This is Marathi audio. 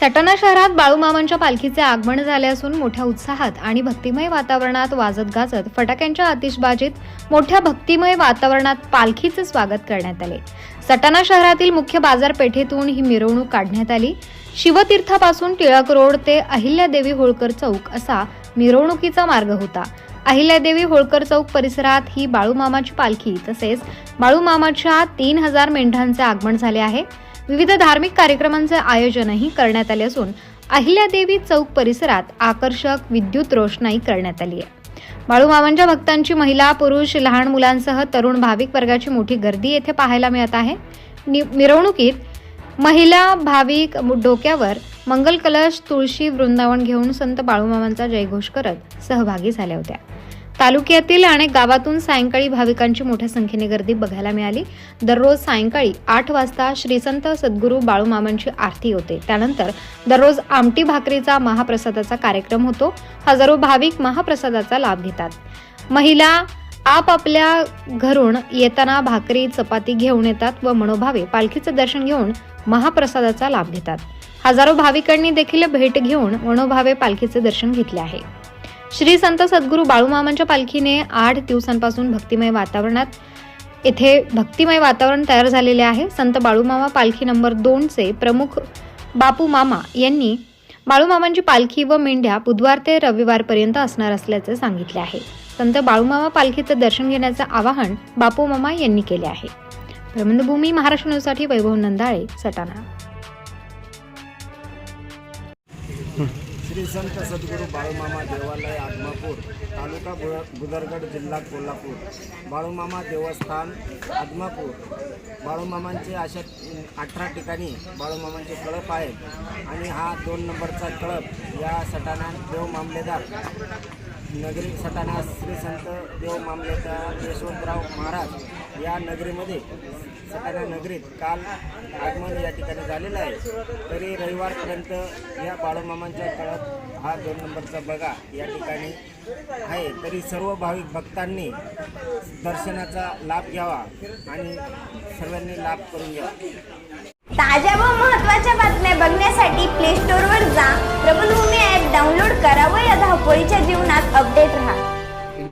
सटाणा शहरात बाळूमामांच्या पालखीचे आगमन झाले असून मोठ्या उत्साहात आणि भक्तिमय वातावरणात वाजत गाजत फटाक्यांच्या आतिषबाजीत मोठ्या भक्तिमय वातावरणात पालखीचे स्वागत करण्यात आले. सटाणा शहरातील मुख्य बाजारपेठेतून ही मिरवणूक काढण्यात आली. शिवतीर्थापासून टिळक रोड ते अहिल्यादेवी होळकर चौक असा मिरवणुकीचा मार्ग होता. अहिल्यादेवी होळकर चौक परिसरात ही बाळूमामाची पालखी तसेच बाळूमामाच्या तीन हजार मेंढ्यांचे आगमन झाले आहे. विविध धार्मिक कार्यक्रमांचे आयोजनही करण्यात आले असून अहिल्यादेवी चौक परिसरात आकर्षक विद्युत रोषणाई करण्यात आली आहे. बाळूमामांच्या भक्तांची महिला पुरुष लहान मुलांसह तरुण भाविक वर्गाची मोठी गर्दी येथे पाहायला मिळत आहे. मिरवणुकीत महिला भाविक डोक्यावर मंगल कलश तुळशी वृंदावन घेऊन संत बाळूमामांचा जयघोष करत सहभागी झाल्या होत्या. तालुक्यातील अनेक गावातून सायंकाळी भाविकांची मोठ्या संख्येने गर्दी बघायला मिळाली. दररोज सायंकाळी आठ वाजता श्रीसंत सद्गुरू बाळूमामांची आरती होते. त्यानंतर दररोज आमटी भाकरीचा महाप्रसादाचा कार्यक्रम होतो. हजारो भाविक महाप्रसादाचा लाभ घेतात. महिला आपापल्या घरून येताना भाकरी चपाती घेऊन येतात व मनोभावे पालखीचं दर्शन घेऊन महाप्रसादाचा लाभ घेतात. हजारो भाविकांनी देखील भेट घेऊन मनोभावे पालखीचे दर्शन घेतले आहे. श्री संत सद्गुरू बाळूमामांच्या पालखीने आठ दिवसांपासून भक्तिमय वातावरणात येथे भक्तिमय वातावरण तयार झालेले आहे. संत बाळूमामा पालखी नंबर दोनचे प्रमुख बापू मामा यांनी बाळूमामांची पालखी व मेंढ्या बुधवार ते रविवारपर्यंत असणार असल्याचे सांगितले आहे. संत बाळूमामा पालखीचं दर्शन घेण्याचं आवाहन बापू मामा यांनी केले आहे. प्रबंधभूमी महाराष्ट्र न्यूजसाठी वैभव नंदाळे सटाणा. श्री संत सद्गुरू बाळूमामा देवालय आदमापूर तालुका बु- बुदरगड जिल्हा कोल्हापूर. बाळूमामा देवस्थान आदमापूर. बाळूमामांचे अशा अठरा ठिकाणी बाळूमामांचे कळप आहेत. आणि हा दोन नंबरचा कळप या सटाणा देव मामलेदार नगरी सटाणा श्री संत देव मामलेदार यशवंतराव महाराज या नगरीमध्ये सटाणा नगरीत काल आगमन या ठिकाणी झालेलं आहे. तरी रविवारपर्यंत या बाळूमामांच्या काळात हा दोन नंबरचा बघा या ठिकाणी आहे. तरी सर्व भाविक भक्तांनी दर्शनाचा लाभ घ्यावा आणि सर्वांनी लाभ करून घ्यावा. ताज्या व महत्त्वाच्या बातम्या बघण्यासाठी प्ले स्टोअरवर जा. प्रबलभूमी ॲप डाउनलोड करा व या धावपळीच्या जीवनात अपडेट राहा.